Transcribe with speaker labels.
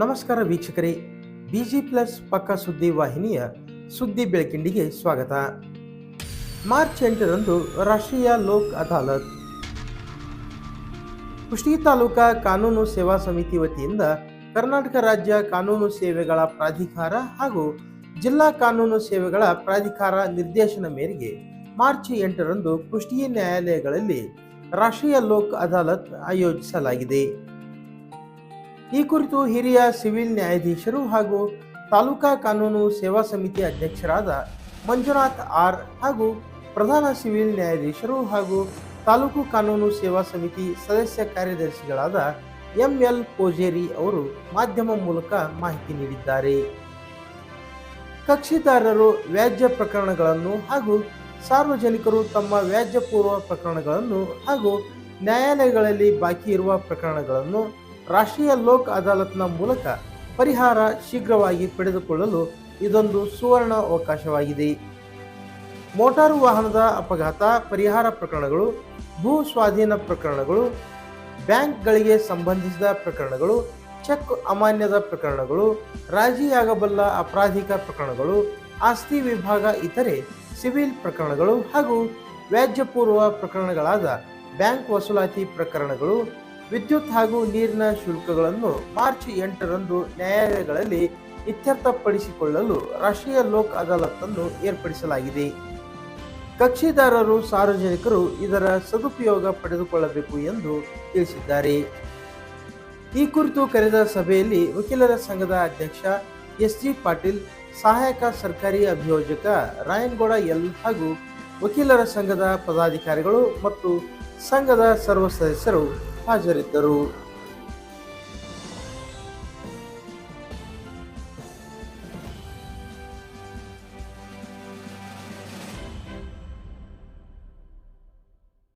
Speaker 1: ನಮಸ್ಕಾರ ವೀಕ್ಷಕರೇ busy plus ಪಕ್ಕ ಸುದ್ದಿ ವಾಹಿನಿಯ ಸುದ್ದಿ ಬೆಳಕಿಂಡಿಗೆ ಸ್ವಾಗತ. ಮಾರ್ಚ್ ಎಂಟರಂದು ರಾಷ್ಟ್ರೀಯ ಲೋಕ್ ಅದಾಲತ್. ಕುಷ್ಟಗಿ ತಾಲೂಕಾ ಕಾನೂನು ಸೇವಾ ಸಮಿತಿ ವತಿಯಿಂದ ಕರ್ನಾಟಕ ರಾಜ್ಯ ಕಾನೂನು ಸೇವೆಗಳ ಪ್ರಾಧಿಕಾರ ಹಾಗೂ ಜಿಲ್ಲಾ ಕಾನೂನು ಸೇವೆಗಳ ಪ್ರಾಧಿಕಾರ ನಿರ್ದೇಶನ ಮೇರೆಗೆ ಮಾರ್ಚ್ ಎಂಟರಂದು ಕುಷ್ಟಗಿ ನ್ಯಾಯಾಲಯಗಳಲ್ಲಿ ರಾಷ್ಟ್ರೀಯ ಲೋಕ್ ಅದಾಲತ್ ಆಯೋಜಿಸಲಾಗಿದೆ. ಈ ಕುರಿತು ಹಿರಿಯ ಸಿವಿಲ್ ನ್ಯಾಯಾಧೀಶರು ಹಾಗೂ ತಾಲೂಕಾ ಕಾನೂನು ಸೇವಾ ಸಮಿತಿ ಅಧ್ಯಕ್ಷರಾದ ಮಂಜುನಾಥ್ ಆರ್ ಹಾಗೂ ಪ್ರಧಾನ ಸಿವಿಲ್ ನ್ಯಾಯಾಧೀಶರು ಹಾಗೂ ತಾಲೂಕು ಕಾನೂನು ಸೇವಾ ಸಮಿತಿ ಸದಸ್ಯ ಕಾರ್ಯದರ್ಶಿಗಳಾದ ಎಂಎಲ್ ಪೋಜೇರಿ ಅವರು ಮಾಧ್ಯಮ ಮೂಲಕ ಮಾಹಿತಿ ನೀಡಿದ್ದಾರೆ. ಕಕ್ಷಿದಾರರು ವ್ಯಾಜ್ಯ ಪ್ರಕರಣಗಳನ್ನು ಹಾಗೂ ಸಾರ್ವಜನಿಕರು ತಮ್ಮ ವ್ಯಾಜ್ಯ ಪೂರ್ವ ಪ್ರಕರಣಗಳನ್ನು ಹಾಗೂ ನ್ಯಾಯಾಲಯಗಳಲ್ಲಿ ಬಾಕಿ ಇರುವ ಪ್ರಕರಣಗಳನ್ನು ರಾಷ್ಟ್ರೀಯ ಲೋಕ್ ಅದಾಲತ್ನ ಮೂಲಕ ಪರಿಹಾರ ಶೀಘ್ರವಾಗಿ ಪಡೆದುಕೊಳ್ಳಲು ಇದೊಂದು ಸುವರ್ಣ ಅವಕಾಶವಾಗಿದೆ. ಮೋಟಾರು ವಾಹನದ ಅಪಘಾತ, ಪರಿಹಾರ ಪ್ರಕರಣಗಳು, ಭೂ ಸ್ವಾಧೀನ ಪ್ರಕರಣಗಳು, ಬ್ಯಾಂಕ್ಗಳಿಗೆ ಸಂಬಂಧಿಸಿದ ಪ್ರಕರಣಗಳು, ಚೆಕ್ ಅಮಾನ್ಯದ ಪ್ರಕರಣಗಳು, ರಾಜಿಯಾಗಬಲ್ಲ ಅಪರಾಧಿಕ ಪ್ರಕರಣಗಳು, ಆಸ್ತಿ ವಿಭಾಗ ಇತರೆ ಸಿವಿಲ್ ಪ್ರಕರಣಗಳು ಹಾಗೂ ವ್ಯಾಜ್ಯಪೂರ್ವ ಪ್ರಕರಣಗಳಾದ ಬ್ಯಾಂಕ್ ವಸೂಲಾತಿ ಪ್ರಕರಣಗಳು ವಿದ್ಯುತ್ ಹಾಗೂ ನೀರಿನ ಶುಲ್ಕಗಳನ್ನು ಮಾರ್ಚ್ ಎಂಟರಂದು ನ್ಯಾಯಾಲಯಗಳಲ್ಲಿ ಇತ್ಯರ್ಥಪಡಿಸಿಕೊಳ್ಳಲು ರಾಷ್ಟ್ರೀಯ ಲೋಕ್ ಅದಾಲತ್ತನ್ನು ಏರ್ಪಡಿಸಲಾಗಿದೆ. ಕಕ್ಷಿದಾರರು, ಸಾರ್ವಜನಿಕರು ಇದರ ಸದುಪಯೋಗ ಪಡೆದುಕೊಳ್ಳಬೇಕು ಎಂದು ತಿಳಿಸಿದ್ದಾರೆ. ಈ ಕುರಿತು ಕರೆದ ಸಭೆಯಲ್ಲಿ ವಕೀಲರ ಸಂಘದ ಅಧ್ಯಕ್ಷ ಎಸ್ ಜಿ ಪಾಟೀಲ್, ಸಹಾಯಕ ಸರ್ಕಾರಿ ಅಭಿಯೋಜಕ ರಾಯನಗೌಡ ಎಲ್ ಹಾಗೂ ವಕೀಲರ ಸಂಘದ ಪದಾಧಿಕಾರಿಗಳು ಮತ್ತು ಸಂಘದ ಸರ್ವ ಸದಸ್ಯರು ಹಾಜರಿದ್ದರು.